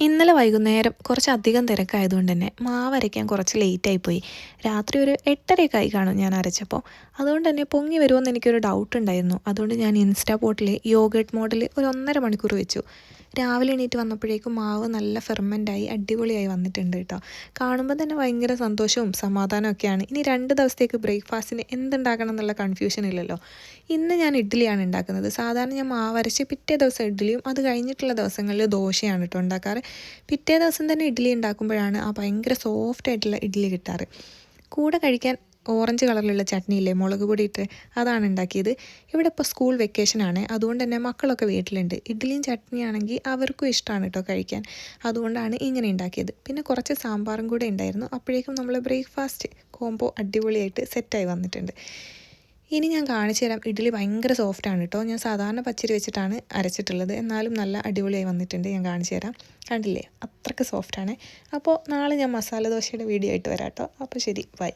ഇന്നലെ വൈകുന്നേരം കുറച്ചധികം തിരക്കായതുകൊണ്ട് തന്നെ മാവ് അരയ്ക്കാൻ കുറച്ച് ലേറ്റായിപ്പോയി. രാത്രി ഒരു എട്ടരയൊക്കെ ആയി കാണും ഞാൻ അരച്ചപ്പോൾ. അതുകൊണ്ട് തന്നെ പൊങ്ങി വരുമെന്ന് എനിക്കൊരു ഡൗട്ട് ഉണ്ടായിരുന്നു. അതുകൊണ്ട് ഞാൻ ഇൻസ്റ്റാ പോട്ടിൽ യോഗേട്ട് മോഡൽ ഒരു ഒന്നര മണിക്കൂർ വെച്ചു. രാവിലെ എണീറ്റ് വന്നപ്പോഴേക്കും മാവ് നല്ല ഫെർമെന്റായി അടിപൊളിയായി വന്നിട്ടുണ്ട് കേട്ടോ. കാണുമ്പോൾ തന്നെ ഭയങ്കര സന്തോഷവും സമാധാനവും ഒക്കെയാണ്. ഇനി രണ്ട് ദിവസത്തേക്ക് ബ്രേക്ക്ഫാസ്റ്റിന് എന്തുണ്ടാക്കണം എന്നുള്ള കൺഫ്യൂഷൻ ഇല്ലല്ലോ. ഇന്ന് ഞാൻ ഇഡ്ഡലിയാണ് ഉണ്ടാക്കുന്നത്. സാധാരണ ഞാൻ മാവ് അരച്ച് പിറ്റേ ദിവസം ഇഡ്ഡലിയും അത് കഴിഞ്ഞിട്ടുള്ള ദിവസങ്ങളിൽ ദോശയാണ് കേട്ടോ ഉണ്ടാക്കാറ്. പിറ്റേ ദിവസം തന്നെ ഇഡ്ഡലി ഉണ്ടാക്കുമ്പോഴാണ് ആ ഭയങ്കര സോഫ്റ്റ് ആയിട്ടുള്ള ഇഡ്ഡലി കിട്ടാറ്. കൂടെ കഴിക്കാൻ ഓറഞ്ച് കളറിലുള്ള ചട്നി ഇല്ലേ മുളക് പൊടി ഇട്ട് അതാണ് ഉണ്ടാക്കിയത്. ഇവിടെ ഇപ്പോൾ സ്കൂൾ വെക്കേഷനാണ് അതുകൊണ്ട് തന്നെ മക്കളൊക്കെ വീട്ടിലുണ്ട്. ഇഡ്ഡലിയും ചട്നിയാണെങ്കിൽ അവർക്കും ഇഷ്ടമാണ് കേട്ടോ കഴിക്കാൻ. അതുകൊണ്ടാണ് ഇങ്ങനെ ഉണ്ടാക്കിയത്. പിന്നെ കുറച്ച് സാമ്പാറും കൂടെ ഉണ്ടായിരുന്നു. അപ്പോഴേക്കും നമ്മൾ ബ്രേക്ക്ഫാസ്റ്റ് കോംബോ അടിപൊളിയായിട്ട് സെറ്റായി വന്നിട്ടുണ്ട്. ഇനി ഞാൻ കാണിച്ചു തരാം. ഇഡ്ഡലി ഭയങ്കര സോഫ്റ്റാണ് കേട്ടോ. ഞാൻ സാധാരണ പച്ചരി വെച്ചിട്ടാണ് അരച്ചിട്ടുള്ളത്. എന്നാലും നല്ല അടിപൊളിയായി വന്നിട്ടുണ്ട്. ഞാൻ കാണിച്ചു തരാം. കണ്ടില്ലേ? അത്രയ്ക്ക് സോഫ്റ്റാണ് അപ്പോൾ നാളെ ഞാൻ മസാല ദോശയുടെ വീഡിയോ ആയിട്ട് വരാം കേട്ടോ. അപ്പോൾ ശരി ബൈ